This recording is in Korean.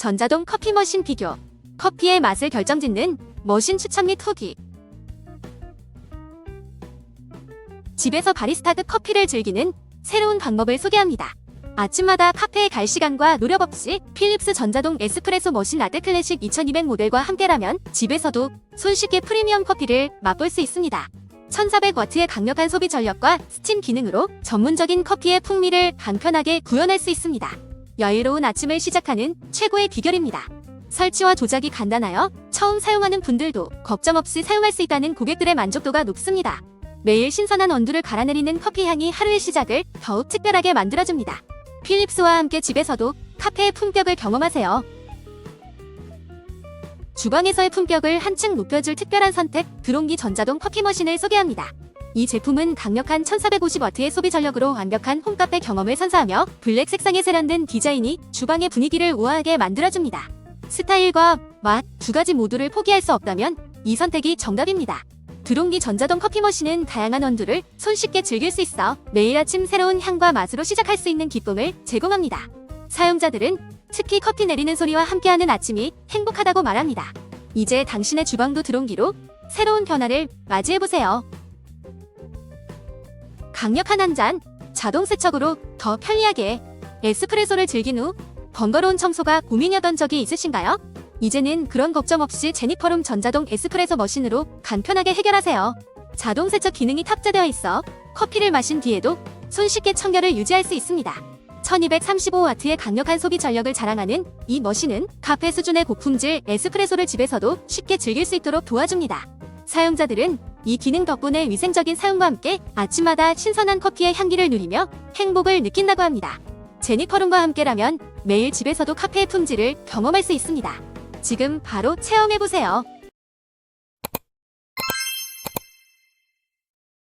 전자동 커피 머신 비교. 커피의 맛을 결정짓는 머신 추천 및 후기. 집에서 바리스타급 커피를 즐기는 새로운 방법을 소개합니다. 아침마다 카페에 갈 시간과 노력 없이 필립스 전자동 에스프레소 머신 라떼 클래식 2200 모델과 함께라면 집에서도 손쉽게 프리미엄 커피를 맛볼 수 있습니다. 1400W의 강력한 소비 전력과 스팀 기능으로 전문적인 커피의 풍미를 간편하게 구현할 수 있습니다. 여유로운 아침을 시작하는 최고의 비결입니다. 설치와 조작이 간단하여 처음 사용하는 분들도 걱정 없이 사용할 수 있다는 고객들의 만족도가 높습니다. 매일 신선한 원두를 갈아내리는 커피 향이 하루의 시작을 더욱 특별하게 만들어줍니다. 필립스와 함께 집에서도 카페의 품격을 경험하세요. 주방에서의 품격을 한층 높여줄 특별한 선택, 드론기 전자동 커피 머신을 소개합니다. 이 제품은 강력한 1450W의 소비 전력으로 완벽한 홈카페 경험을 선사하며 블랙 색상에 세련된 디자인이 주방의 분위기를 우아하게 만들어줍니다. 스타일과 맛 두 가지 모두를 포기할 수 없다면 이 선택이 정답입니다. 드론기 전자동 커피 머신은 다양한 원두를 손쉽게 즐길 수 있어 매일 아침 새로운 향과 맛으로 시작할 수 있는 기쁨을 제공합니다. 사용자들은 특히 커피 내리는 소리와 함께하는 아침이 행복하다고 말합니다. 이제 당신의 주방도 드론기로 새로운 변화를 맞이해보세요. 강력한 한 잔, 자동 세척으로 더 편리하게 에스프레소를 즐긴 후 번거로운 청소가 고민이었던 적이 있으신가요? 이제는 그런 걱정 없이 제니퍼룸 전자동 에스프레소 머신으로 간편하게 해결하세요. 자동 세척 기능이 탑재되어 있어 커피를 마신 뒤에도 손쉽게 청결을 유지할 수 있습니다. 1235W의 강력한 소비 전력을 자랑하는 이 머신은 카페 수준의 고품질 에스프레소를 집에서도 쉽게 즐길 수 있도록 도와줍니다. 사용자들은 이 기능 덕분에 위생적인 사용과 함께 아침마다 신선한 커피의 향기를 누리며 행복을 느낀다고 합니다. 제니퍼룸과 함께라면 매일 집에서도 카페의 품질을 경험할 수 있습니다. 지금 바로 체험해보세요.